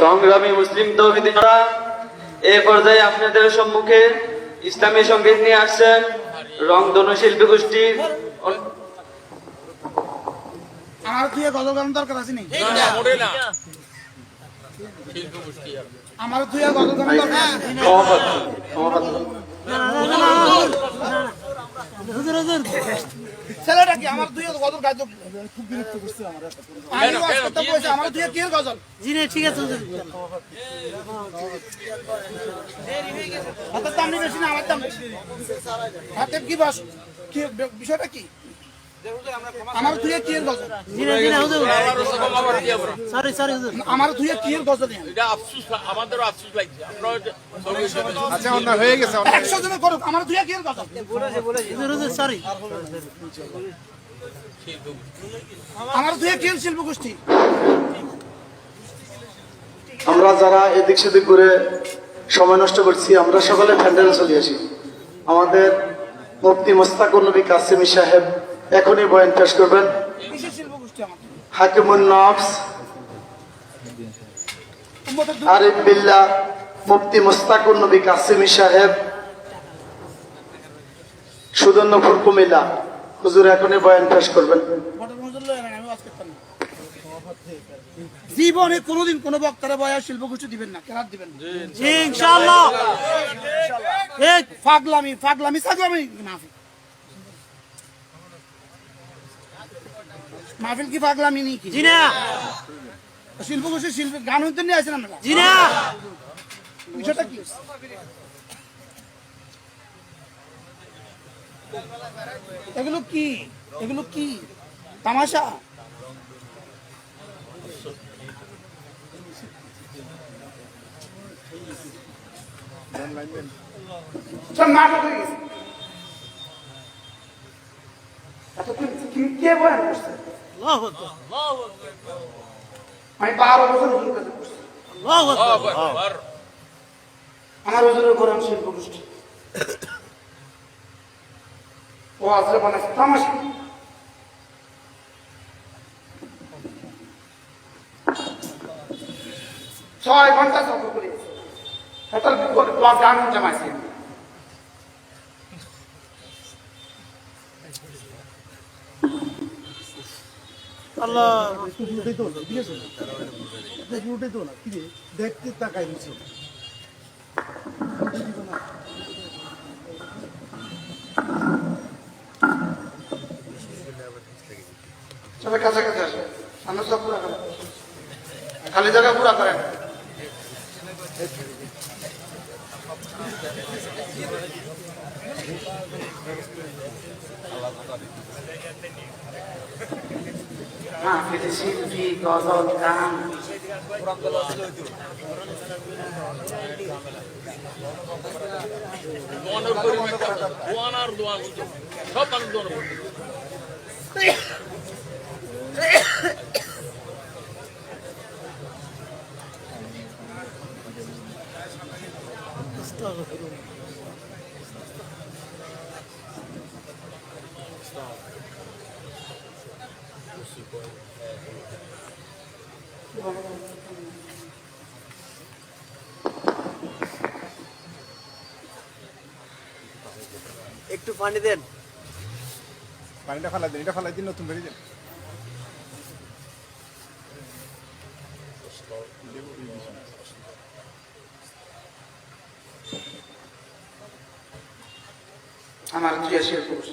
সংগ্রামী মুসলিম তৌহিদিনরা এ পর্যায়ে আপনাদের সম্মুখে ইসলামী সংগীত নিয়ে আসছেন রংধনু শিল্পী গোষ্ঠীর আমার তুই গজল গান দরকার আছে নি আমার তুই গজল গান দরকার আছে ছেলেটা কি আমার তুই গজল গাইতো খুব বিরক্ত করছে আমার। আমি ওয়াজ করতে বলেছি আমার তুই কি এর গজল? জিনে ঠিক আছে হুজুর। হাতের দাম বেশি না আমার দাম বেশি। হাতে কি বাস? কি বিষয়টা কি? আমার তুই কি এর গজল। জিনে জিনে হুজুর সরি সরি হুজুর। আমার তুই কি এর গজল এটা আফসোস আমাদেরও আফসোস লাগছে। আপনারা আচ্ছা অন্য হয়ে গেছে অন্য একশো করুক আমার তুই কি এর গজল। হুজুর হুজুর সরি। আমার তুই কি শিল্প গোষ্ঠী আমরা যারা এদিক সেদিক করে সময় নষ্ট করছি আমরা সকলে প্যান্ডেলে চলে আসি। আমাদের মুফতি মোস্তাকুর নবী কাসিমি সাহেব এখনই বয়ান পেশ করবেন। হাকিমুন নফস আরিফ বিল্লাহ মুফতি মোস্তাকুর নবী কাসিমি সাহেব সুদর্ণপুর কুমিল্লা। হুজুর এখনই বয়ান পেশ করবেন। জীবনে কোনোদিন কোনো বক্তারা বয়া শিল্প গোষ্ঠী দিবেন না কেরাত দিবেন এই ফাগলামি ফাগলামি সাগলামি মাহফিল মাহফিল কি ফাগলামি নেই কি জিনা শিল্প গোষ্ঠী শিল্প গান হইতে নিয়ে আসেন আমরা। জিনা বিষয়টা কি? এগুলো কি? এগুলো কি? তামাশা? কি- বয়ান করছে? আমি বারো বছর হুজুর কাছে করছি আল্লাহু আকবার। আমার হুজুরের কোরআন শিল্প গোষ্ঠী ও আসলে বানাইছে তামাশা। ছয় ঘণ্টা সফর করে এটা ব্লক গান জমাইছে আল্লাহ। দেখতে তাকাই দিচ্ছে সবাই কাছাকাছি আসবে সামনে সব পুরা করেন খালি জায়গা পুরা করেন হ্যাঁ শিল্পী গজল গান দোয়ানোর একটু পানি দেন। পানিটা ফালাই দিন এটা ফালাই দিন নতুন বেরিয়ে যান আমার ক্রিয়াশীল পুরুষ